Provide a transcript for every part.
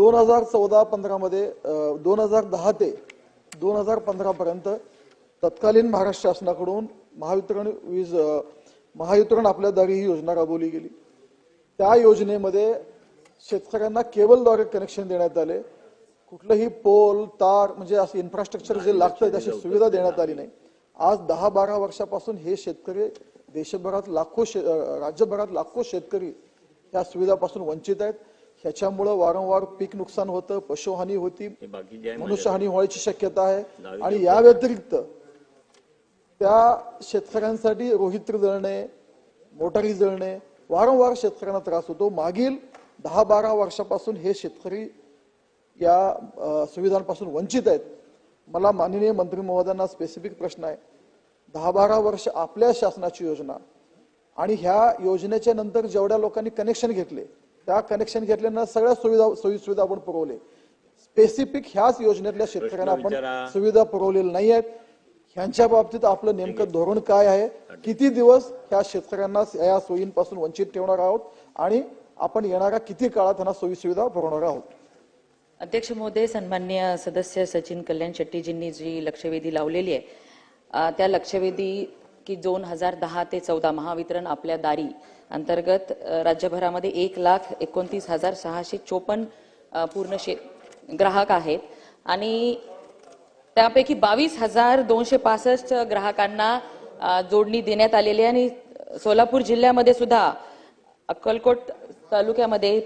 दोन हजार चौदा पंधरामध्ये दोन हजार दहा ते दोन हजार पंधरा पर्यंत तत्कालीन महाराष्ट्र शासनाकडून महावितरण वीज महावितरण आपल्या दारी ही योजना राबवली गेली. त्या योजनेमध्ये शेतकऱ्यांना केबलद्वारे कनेक्शन देण्यात आले. कुठलंही पोल तार म्हणजे असं इन्फ्रास्ट्रक्चर जे लागतं तशी सुविधा देण्यात आली नाही. आज दहा बारा वर्षापासून हे शेतकरी देशभरात लाखो शे राज्यभरात लाखो शेतकरी या सुविधापासून वंचित आहेत. ह्याच्यामुळं वारंवार पीक नुकसान होतं पशुहानी होती बाकी जे आहे मनुष्यहानी व्हायची शक्यता आहे. आणि या व्यतिरिक्त त्या शेतकऱ्यांसाठी रोहित्री जळणे मोटारी जळणे वारंवार शेतकऱ्यांना त्रास होतो. मागील दहा बारा वर्षापासून हे शेतकरी या सुविधांपासून वंचित आहेत. मला माननीय मंत्री महोदयांना स्पेसिफिक प्रश्न आहे. दहा बारा वर्ष आपल्या शासनाची योजना आणि ह्या योजनेच्या नंतर जेवढ्या लोकांनी कनेक्शन घेतले त्या कनेक्शन घेतल्यानं सगळ्या सुविधा सोयी सुविधा आपण पुरवले. स्पेसिफिक ह्याच योजनेतल्या शेतकऱ्यांना. आपण सुविधा पुरवलेल्या नाही आहेत ह्यांच्या बाबतीत आपलं नेमकं धोरण काय आहे? किती दिवस ह्या शेतकऱ्यांना या सोयींपासून वंचित ठेवणार आहोत? आणि आपण येणाऱ्या किती काळात त्यांना सोयी सुविधा पुरवणार आहोत? अध्यक्ष महोदय सन्मान्य सदस्य सचिन कल्याण शेट्टीजींनी जी लक्षवेधी लावलेली आहे त्या लक्षवेधी की दोन हजार दहा ते चौदा महावितरण आपल्या दारी अंतर्गत राज्यभरामध्ये एक लाख एकोणतीस हजार सहाशे चोपन्न पूर्ण शे ग्राहक आहेत. आणि त्यापैकी बावीस हजार दोनशे पासष्ट ग्राहकांना जोडणी देण्यात आलेली आहे. आणि सोलापूर जिल्ह्यामध्ये सुद्धा अक्कलकोट तालुक्यामध्ये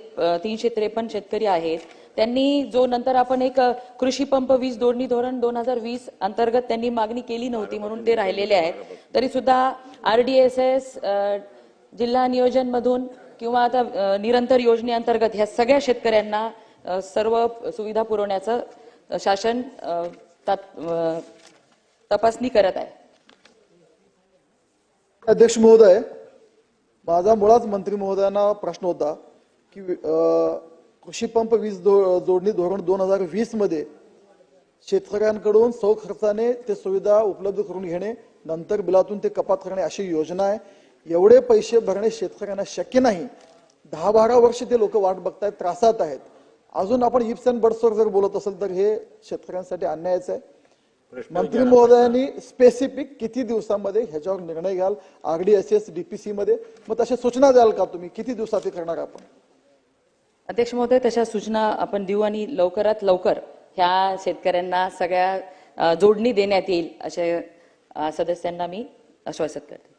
तीनशे त्रेपन्न शेतकरी आहेत. त्यांनी जो नंतर आपण एक कृषी पंप वीज जोडणी धोरण दोन हजार वीस अंतर्गत त्यांनी मागणी केली नव्हती म्हणून ते राहिलेले आहेत. तरी सुद्धा आरडीएसएस जिल्हा नियोजन मधून किंवा आता निरंतर योजनेअंतर्गत ह्या सगळ्या शेतकऱ्यांना सर्व सुविधा पुरवण्याचं शासन तात- तपासणी करत आहे. अध्यक्ष महोदय माझा मुळाच मंत्री महोदयांना प्रश्न होता की कृषी पंप वीज जोडणी धोरण दोन हजार वीसमध्ये शेतकऱ्यांकडून सौ खर्चाने ते सुविधा उपलब्ध करून घेणे नंतर बिलातून ते कपात करणे अशी योजना आहे. एवढे पैसे भरणे शेतकऱ्यांना शक्य नाही. दहा बारा वर्ष ते लोक वाट बघतायत त्रासात आहेत. अजून आपण इप्स अँड बर्ड्सवर जर बोलत असेल तर हे शेतकऱ्यांसाठी अन्यायच आहे. मंत्री. महोदयांनी स्पेसिफिक किती दिवसामध्ये ह्याच्यावर निर्णय घ्याल? आरडीएसएस डीपीसी मध्ये. मग तशा सूचना द्याल का तुम्ही? किती दिवसात हे करणार आपण? अध्यक्ष महोदय तशा सूचना आपण देऊ आणि लवकरात लवकर ह्या शेतकऱ्यांना सगळ्या जोडणी देण्यात येईल अशा सदस्यांना मी आश्वासित करते.